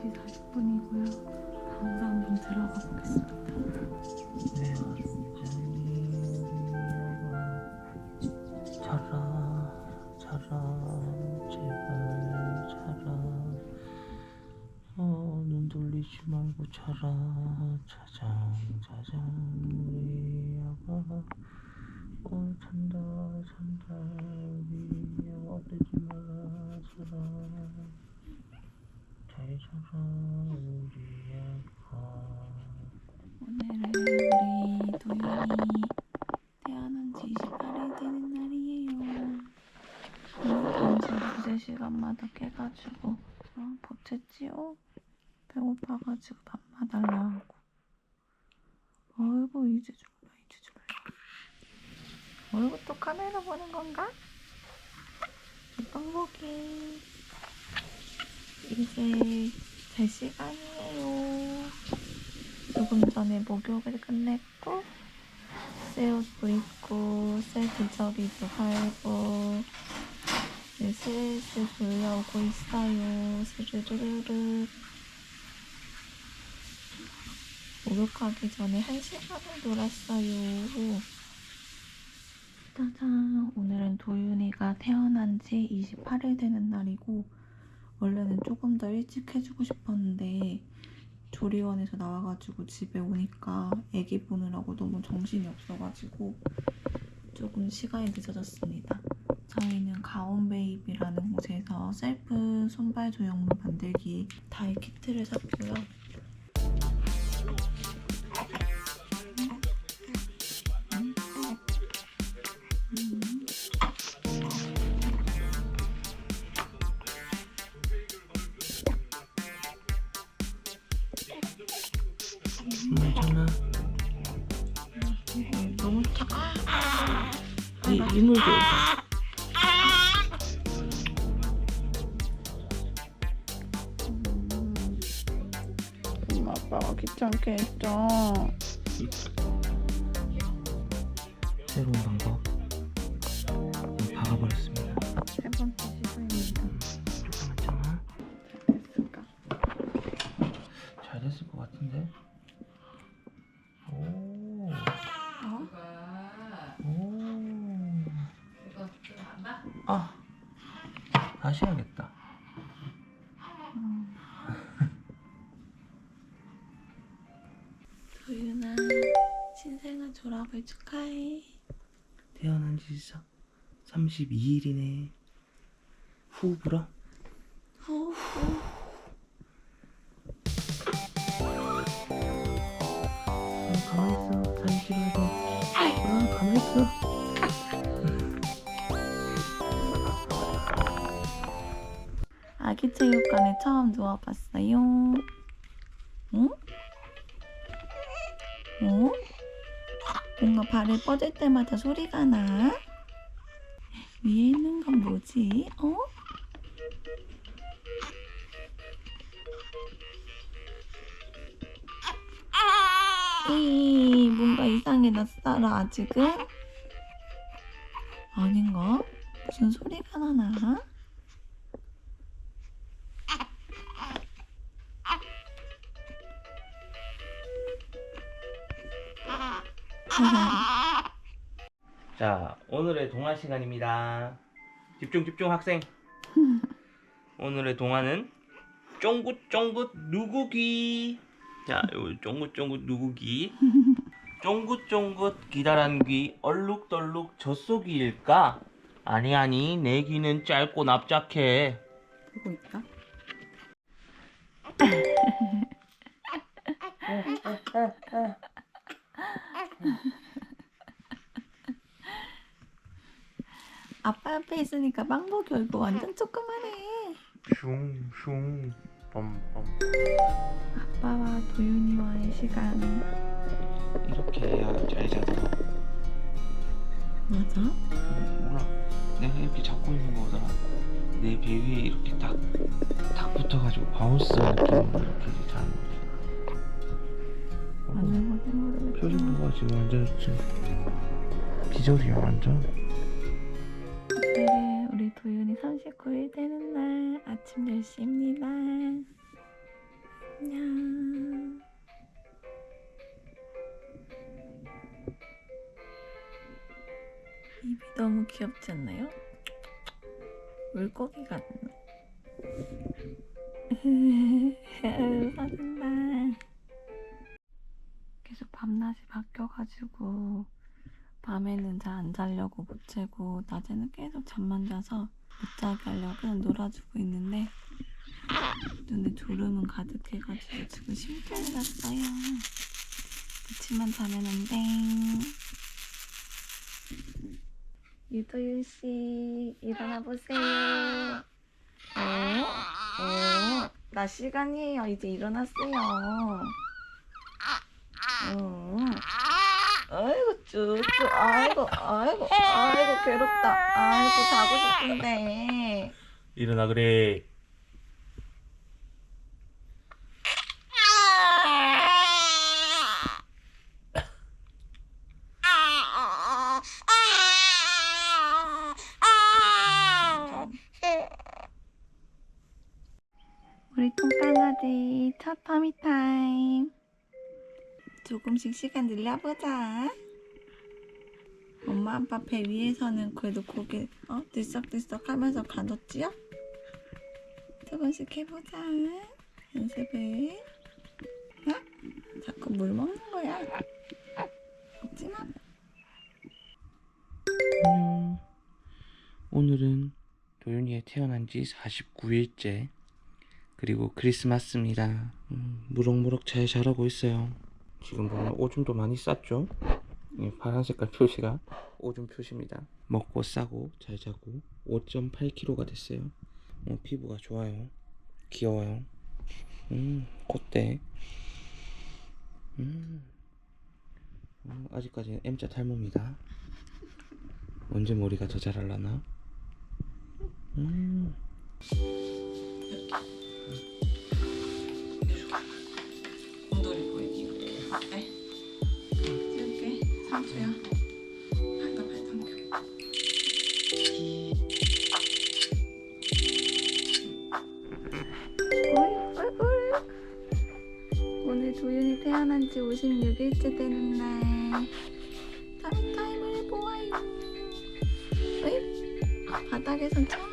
10시 40분이고요. 태어난 지 28일 되는 날이에요. 오늘 밤새 두세 시간마다 깨가지고 어, 보채지요? 배고파가지고 밥만 달라 하고 어이구 이제 줄라 이제 줄라 어이구 또 카메라 보는 건가? 빵보기 이제 제 시간이에요. 조금 전에 목욕을 끝냈고 새 옷도 입고 새 기저귀도 갈고 이제 슬슬 졸려오고 있어요. 스르르르르 목욕하기 전에 한 시간을 놀았어요. 짜잔 오늘은 도윤이가 태어난 지 28일 되는 날이고 원래는 조금 더 일찍 해주고 싶었는데 조리원에서 나와가지고 집에 오니까 애기 보느라고 너무 정신이 없어가지고 조금 시간이 늦어졌습니다. 저희는 가온베이비라는 곳에서 셀프 손발 조형물 만들기 다이 키트를 샀고요. 아빠가 귀찮게 했죠. 새로운 방법 박아버렸습니다 세 번째 시도입니다. 졸업을 축하해. 태어난 지 32일이네 후 불어 후. 아, 가만히 있어 돼아 가만히 있어 아기 체육관에 처음 누워봤어요. 응? 어? 뭔가 발을 뻗을 때마다 소리가 나. 위에 있는 건 뭐지? 어? 이 뭔가 이상해 낯설어 아직은? 아닌가? 무슨 소리가 나나? 오늘의 동화 시간입니다. 집중 집중 학생. 오늘의 동화는 쫑긋쫑긋 누구기. 자, 요 쫑긋쫑긋 누구기. 쫑긋쫑긋 기다란 귀 얼룩덜룩 젖속이일까? 아니 아니 내 귀는 짧고 납작해. 보고 있다. 아빠 옆에 있으니까 빵복이 얼굴 완전 조그만해. 슝슝 뻔뻔. 아빠와 도윤이와의 시간. 이렇게 해야 잘 자더라. 맞아? 몰라. 내가 이렇게 잡고 있는 거보다 내 배 위에 이렇게 딱, 딱 붙어가지고 바운스 느낌으로 이렇게 자는 거지. 안 해보지 모르겠다. 표정 봐봐 지금 완전 지금 기절이야 완전. 오늘이 39일 되는 날 아침 10시입니다. 안녕. 입이 너무 귀엽지 않나요? 물고기 같나? 사준다. 계속 밤낮이 바뀌어가지고 밤에는 잘 안 자려고 못 재고 낮에는 계속 잠만 자서 못 자게 하려고 놀아주고 있는데 눈에 졸음은 가득해가지고 지금 심장이 났어요. 그치만 자면 안 돼. 유도윤 씨 일어나 보세요. 어? 어? 나 시간이에요. 이제 일어났어요. 어. 아이고 쭈쭈 아이고 아이고 아이고 괴롭다. 아이고 자고 싶은데. 일어나 그래. 조금씩 시간 늘려보자 엄마 아빠 배 위에서는 그래도 고개 어 들썩들썩 하면서 가뒀지요? 조금씩 해보자 연습을 어? 자꾸 물 먹는 거야 먹지 마 안녕. 오늘은 도윤이의 태어난 지 49일째. 그리고 크리스마스입니다. 음, 무럭무럭 잘 자라고 있어요. 지금 보면 오줌도 많이 쌌죠? 예, 파란 색깔 표시가 오줌 표시입니다. 먹고 싸고 잘 자고 5.8kg가 됐어요. 어, 피부가 좋아요. 귀여워요. 음, 콧대. 음, 어, 아직까지는 M자 탈모입니다. 언제 머리가 더 자랄라나? 음. 네. 찍을게 상추야. 발가 발 당겨. 오늘 도윤이 태어난 지 56일째 되는 날. 타임 타임을 보아요? 바닥에선 처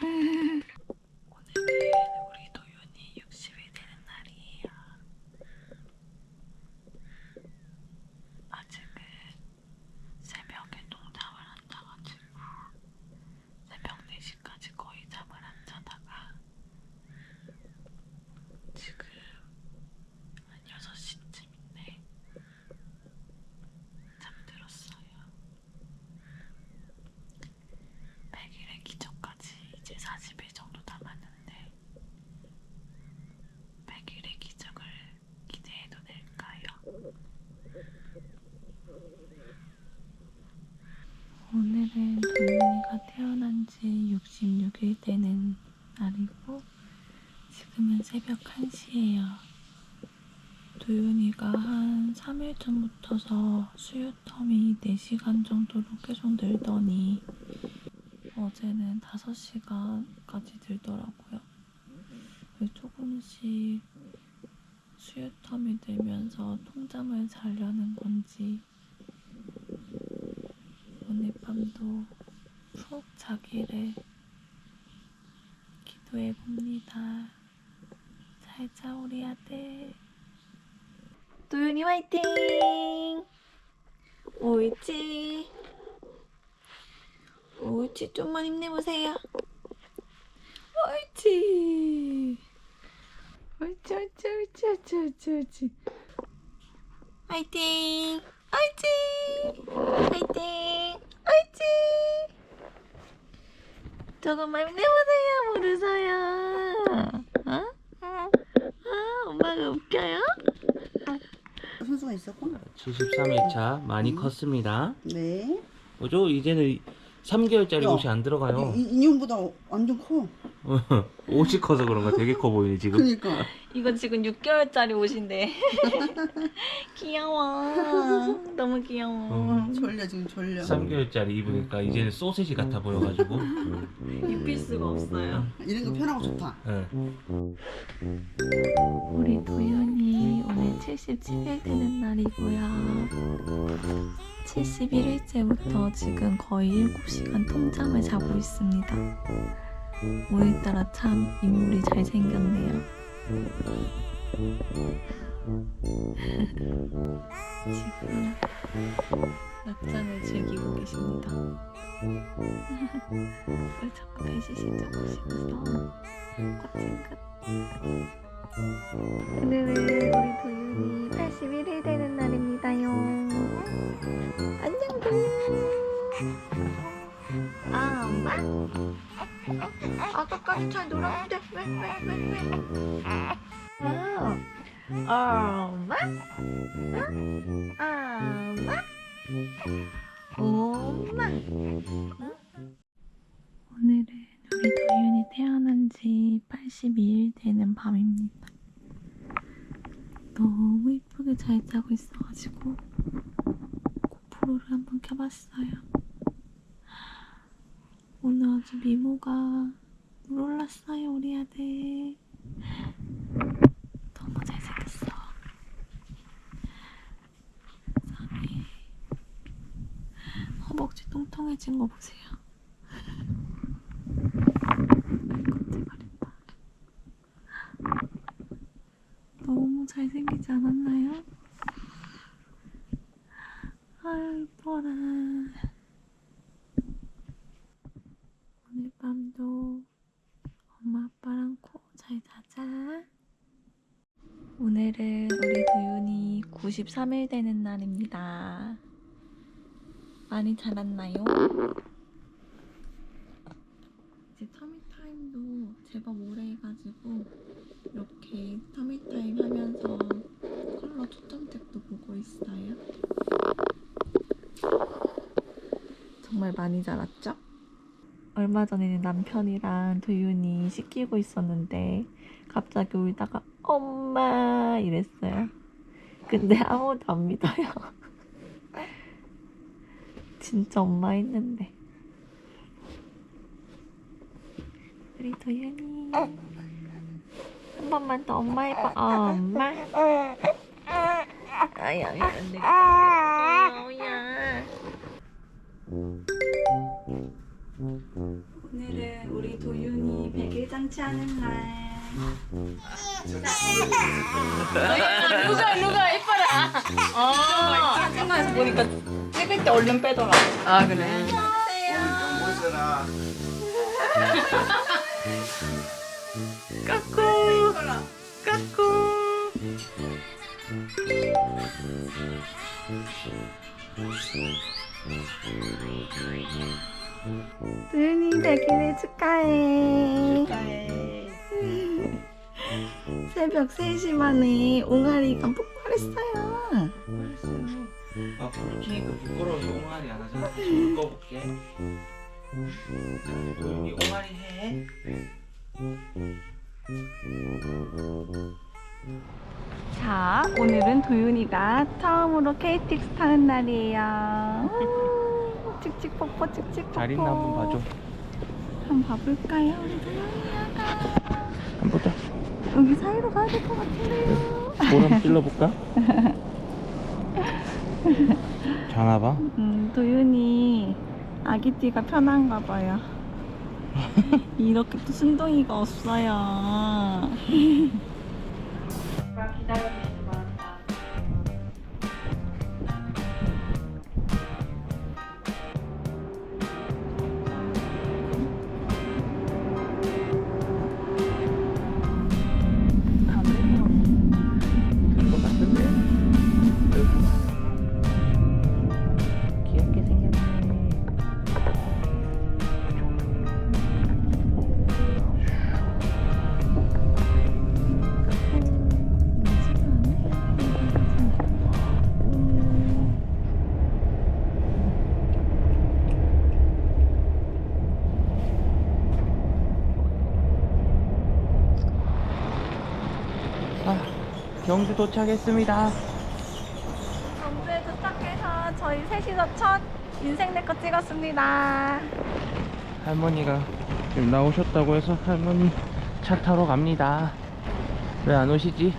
Hmm. 오늘은 도윤이가 태어난 지 66일 되는 날이고 지금은 새벽 1시예요. 도윤이가 한 3일 전부터서 수유텀이 4시간 정도로 계속 늘더니 어제는 5시간까지 들더라고요. 그래서 조금씩 수유텀이 늘면서 통잠을 자려는 건지 밤도 푹 자기를 기도해 봅니다. 잘 자 우리 아들. 도윤이 화이팅! 옳지. 옳지. 좀만 힘내보세요. 옳지, 옳지, 옳지, 옳지, 옳지. 화이팅! 화이팅! 화이팅! 화이팅! 조금만 힘내보세요, 모르서요. 어? 아, 엄마가 웃겨요? 선수가 있었고? 73일차 많이 컸습니다. 네. 뭐죠? 이제는 3개월짜리 야, 옷이 안 들어가요. 이- 인형보다 완전 커. 옷이 커서 그런가 되게 커 보이네 지금. 그러니까. 이거 지금 6개월짜리 옷인데. 귀여워. 너무 귀여워. 졸려 지금 졸려. 3개월짜리 입으니까 이제는 소세지 같아 보여가지고. 입힐 수가 없어요. 이런 거 편하고 좋다. 응. 우리 도윤이 오늘 77일 되는 날이고요. 71일째부터 지금 거의 7시간 통잠을 자고 있습니다. 오늘따라 참 인물이 잘생겼네요. 지금 낮잠을 즐기고 계십니다. 왜 자꾸 배시시죠 보시면서 껏찡긋 오늘은 우리 도윤이 81일 되는 날입니다 아까까지 잘 놀았는데 왜 왜 왜 왜? 아 엄마? 응? 엄마? 엄마? 오늘은 우리 도윤이 태어난 지 82일 되는 밤입니다. 너무 이쁘게 잘 자고 있어가지고 고프로를 한번 켜봤어요. 오늘 아주 미모가 물 올랐어요, 우리 아들. 너무 잘생겼어. 세상에. 허벅지 통통해진 거 보세요. 깜짝거린다. 너무 잘생기지 않았나요? 아유 이뻐라 오늘 밤도 엄마 아빠랑 코 잘 자자 오늘은 우리 도윤이 93일 되는 날입니다 많이 자랐나요? 이제 터미타임도 제법 오래 해가지고 이렇게 터미타임 하면서 컬러 초점책도 보고 있어요. 정말 많이 자랐죠? 얼마 전에는 남편이랑 도윤이 씻기고 있었는데 갑자기 울다가 엄마 이랬어요. 근데 아무도 안 믿어요. 진짜 엄마 했는데. 우리 도윤이 한 번만 더 엄마 해봐. 어, 엄마. 아야, 아야, 안 되겠다. 어야. 오늘은 우리 도윤이 백일 잔치 하는 날. 누가 누가 이뻐라. 어. 생각해서 보니까 찍을 때 얼른 빼더라. 아 그래. 까꿍. 까꿍. 도윤이 백일을 축하해. 새벽 3시 만에 옹알이가 폭발했어요. 아 그렇게 부끄러워서 옹알이 안 하잖아. 좀 꺼볼게. 여기 옹알이 해. 자, 오늘은 도윤이가 처음으로 KTX 타는 날이에요. 우, 칙칙 뽀뽀 칙칙 뽀뽀. 잘 있나 한번 봐줘. 한번 봐볼까요, 우리 도윤이야가. 한번 보자. 여기 사이로 가야 될 것 같은데요. 볼 한번 찔러볼까? 자나 봐. 음, 도윤이 아기 띠가 편한가 봐요. 이렇게 또 순둥이가 없어요. 경주 도착했습니다. 경주에 도착해서 저희 셋이서 첫 인생 내거 찍었습니다. 할머니가 지금 나오셨다고 해서 할머니 차 타러 갑니다. 왜 안 오시지?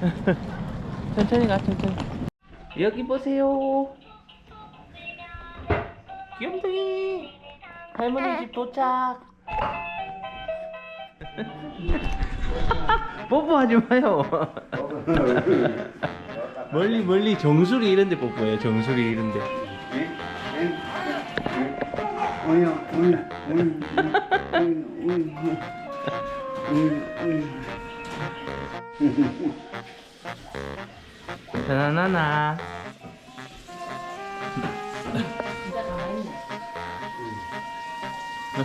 천천히 가, 천천히. 여기 보세요. 귀염둥이. 할머니 집 도착. 뽀뽀하지 마요. 멀리 멀리 정수리 이런데 뽀뽀해요. 정수리 이런데. 오야 오야 오야 나나나나. 네,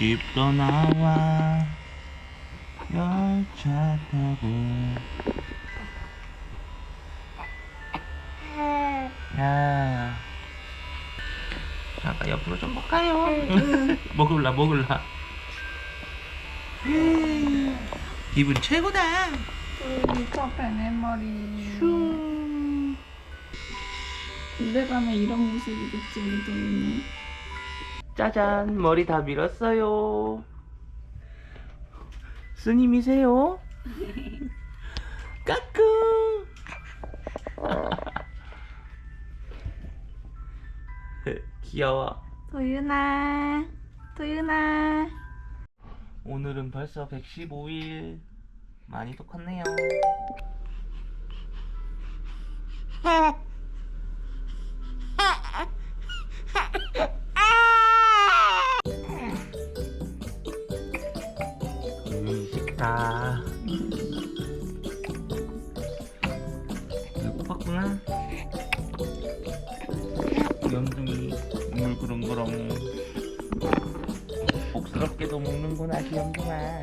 집 떠나와 열차 타고 야 잠깐 옆으로 좀 볼까요? 먹을라 먹을라 기분 최고다 커플 내 머리. 군대 가면 이런 모습이겠지 우리 도윤이. 짜잔 머리 다 밀었어요. 스님이세요? 까꿍! 귀여워. 도윤아, 도윤아. 오늘은 벌써 115일. 많이 또 컸네요 귀염둥이 물그렁그렁 복스럽게도 먹는구나 귀염둥아